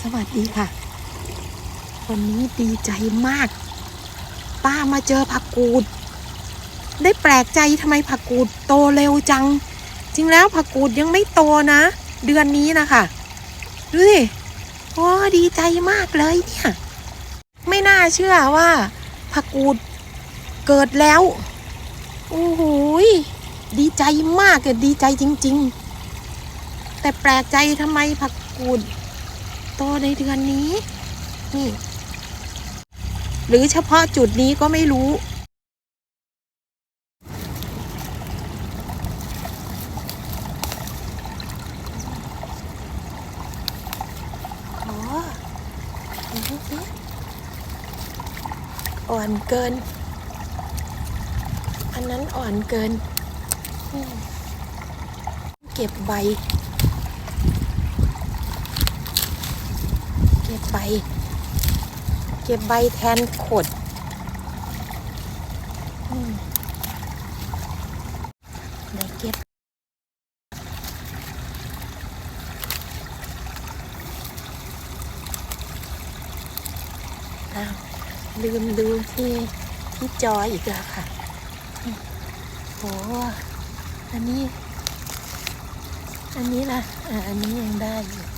สวัสดีค่ะ วันนี้ดีใจมาก ป้ามาเจอผักกูด ได้แปลกใจทำไมผักกูดโตเร็วจัง จริงแล้วผักกูดยังไม่โตนะ เดือนนี้นะคะดูสิโอ้ดีใจมากเลยเนี่ย ไม่น่าเชื่อว่า ผักกูดเกิดแล้ว โอ้โหดีใจมากเลยดีใจจริง ๆ แต่แปลกใจทำไมผักกูด โตในเดือนนี้ นี่ หรือเฉพาะจุดนี้ก็ไม่รู้ อ่อนเกิน อันนั้นอ่อนเกิน เก็บใบ ก็บใบ เก็บใบแทนขดอืมเดี๋ยวเก็บลืมดูที่ที่จออีกแล้วค่ะอืมโห อันนี้ อันนี้ล่ะอ่าอันนี้ยังได้อยู่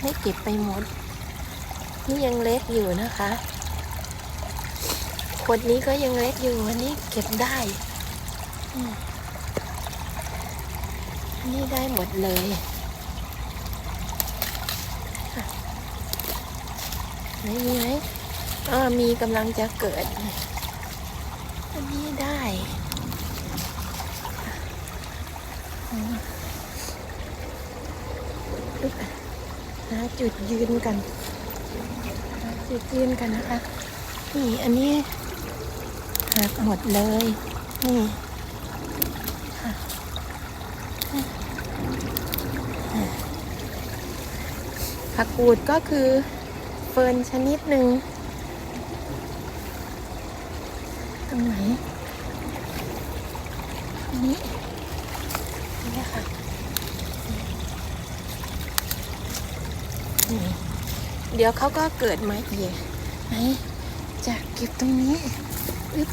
ไม่เก็บไปหมด นี่ยังเล็กอยู่นะคะขวดนี้ก็ยังเล็กอยู่อันนี้เก็บได้นนี้ได้หมดเลยไหนมีไหมอ่ามีกำลังจะเกิด อันนี้ได้อืม หาจุดยืนกันหาจุดยืนกันนะคะ นี่อันนี้หักหมดเลย นี่ค่ะผักกูดก็คือเฟิร์นชนิดหนึ่งตรงไหนอันนี้นี่ค่ะ นี่ เดี๋ยวเขาก็เกิดมาอีกไหนจะเก็บตรงนี้อึ๊บ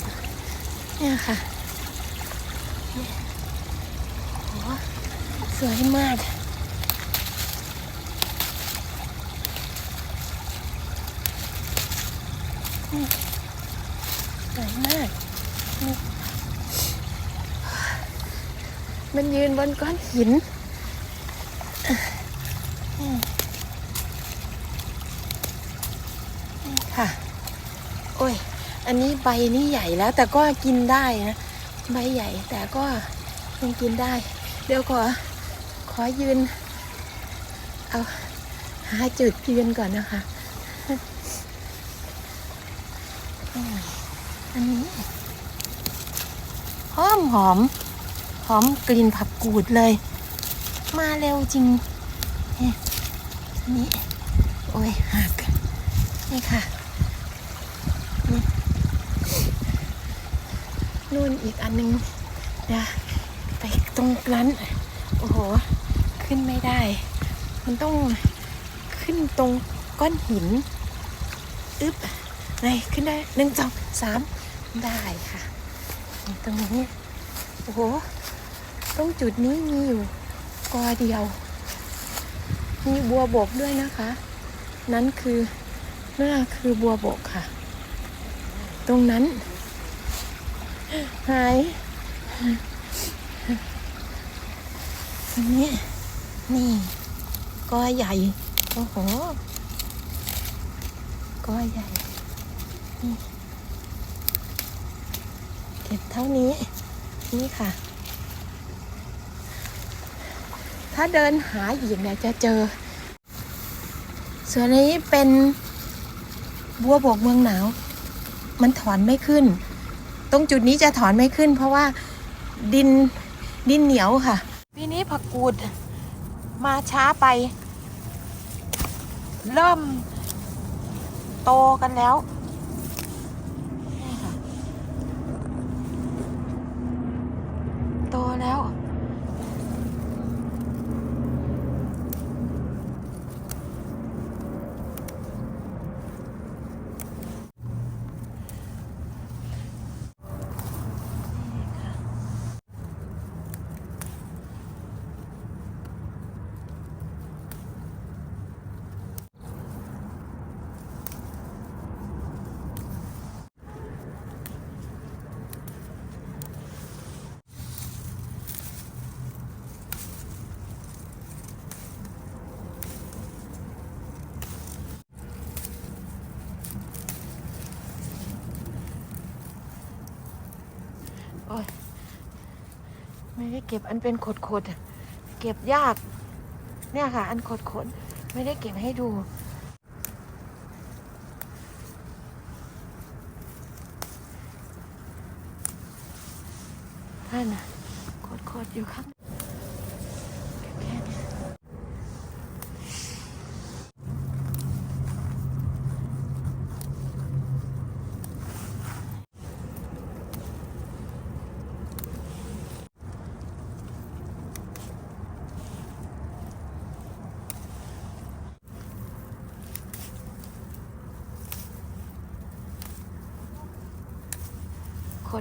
เนี่ยค่ะโหสวยมากสวยมากมันยืนบนก้อนหินค่ะ โอันนี้ใบนี่ใหญ่แล้ว แต่ก็กินได้นะใบใหญ่แต่ก็ยังกินได้ เดี๋ยวขอขอยืน เอาหาจุดยืนก่อนนะคะ อันนี้หอมหอมหอมกลิ่นผักกูดเลย มาเร็วจริงนี่ โอ้ยหักนี่ค่ะ นู่นอีกอันหนึงเดี๋ยวไปตรงนั้น โอ้โห ขึ้นไม่ได้ มันต้องขึ้นตรงก้อนหิน อึ๊บไหนขึ้นได้หนึ่งสองสามได้ค่ะ ตรงนี้ โอ้โห ตรงจุดนี้มีอยู่กอเดียว มีบัวบกด้วยนะคะ นั้นคือนั่นคือบัวบกค่ะ ตรงนั้น หายอันนี้นี่ก้อยใหญ่ โอ้โหก้อยใหญ่นี่เก็บเท่านี้ นี่ค่ะ ถ้าเดินหาอีกเนี่ยจะเจอ ส่วนนี้เป็นบัวบกเมืองหนาว มันถอนไม่ขึ้น รงจุดนี้จะถอนไม่ขึ้น เพราะว่าดินดินเหนียวค่ะ ปีนี้ผักกูดมาช้าไป เริ่มโตกันแล้วโตแล้ว โอ้ยไม่ได้เก็บอันเป็นขดขดเก็บยาก เนี่ยค่ะ อันขดขดไม่ได้เก็บให้ดูท่านอะขดขดอยู่ข้าง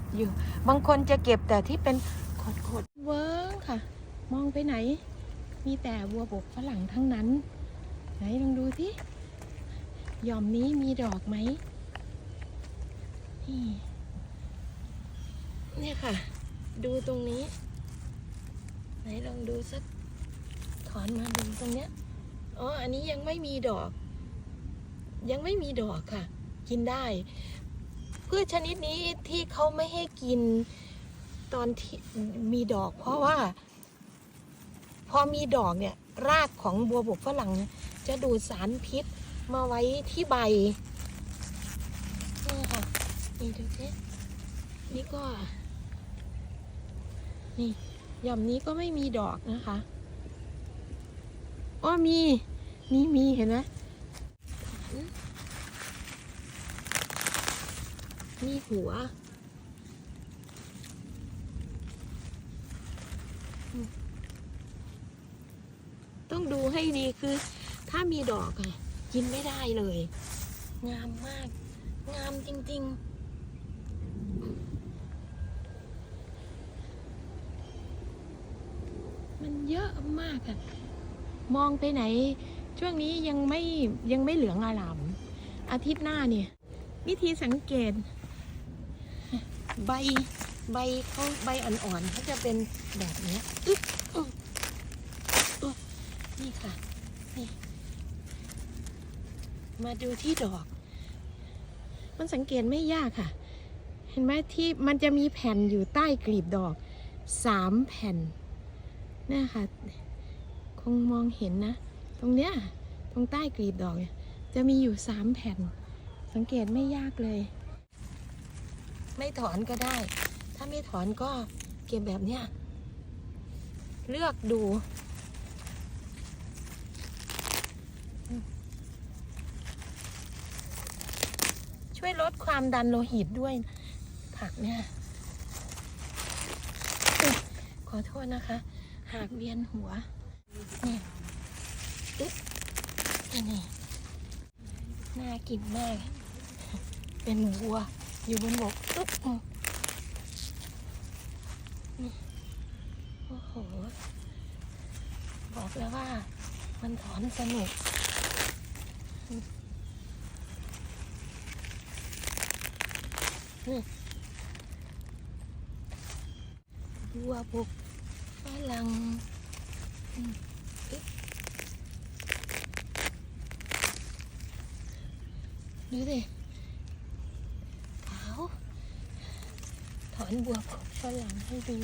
ดอยู่ บางคนจะเก็บแต่ที่เป็นขดขดๆเวิร์กค่ะ มองไปไหน มีแต่บัวบกฝรั่งทั้งนั้น ไหนลองดูที่หย่อมนี้มีดอกไหมนี่เนี่ยค่ะ ดูตรงนี้ ไหนลองดูสักถอนมาดูตรงเนี้ยอ๋ออันนี้ยังไม่มีดอก ยังไม่มีดอกค่ะ กินได้ พืชชนิดนี้ที่เขาไม่ให้กินตอนที่มีดอก เพราะว่า พอมีดอกเนี่ยรากของบัวบกฝรั่งจะดูดสารพิษมาไว้ที่ใบนี่ค่ะนี่ดูสินี่ก็ นี่หย่อมนี้ก็ไม่มีดอกนะคะอ้อมี นี่มีเห็นไหม มีหัวอืมต้องดูให้ดีคือ ถ้ามีดอกอะกินไม่ได้เลย งามมาก งามจริง ๆมันเยอะมากอะมองไปไหน ช่วงนี้ยังไม่ยังไม่เหลืองอลามอาทิตย์หน้าเนี่ย วิธีสังเกต ใบใบเขาใบอ่อนๆเขาจะเป็นแบบนี้นี่ค่ะนี่มาดูที่ดอก มันสังเกตไม่ยากค่ะ เห็นไหมที่มันจะมีแผ่นอยู่ใต้กลีบดอกสามแผ่นนี่ค่ะคงมองเห็นนะ ตรงเนี้ยตรงใต้กลีบดอกเนี่ยจะมีอยู่สามแผ่น สังเกตไม่ยากเลย ไม่ถอนก็ได้ ถ้าไม่ถอนก็เก็บแบบเนี้ย เลือกดู ช่วยลดความดันโลหิตด้วย ผักเนี่ย ขอโทษนะคะ หากเวียนหัวนี่อึ๊บนี่นี่น่ากินมาก เป็นวัว อยู่บนบกอึ๊บโอ้โห บอกแล้วว่า มันถอนสนุกนี่บัวบกฝรั่งดูสิขาวถ อนบัวบกฝรั่งให้ดู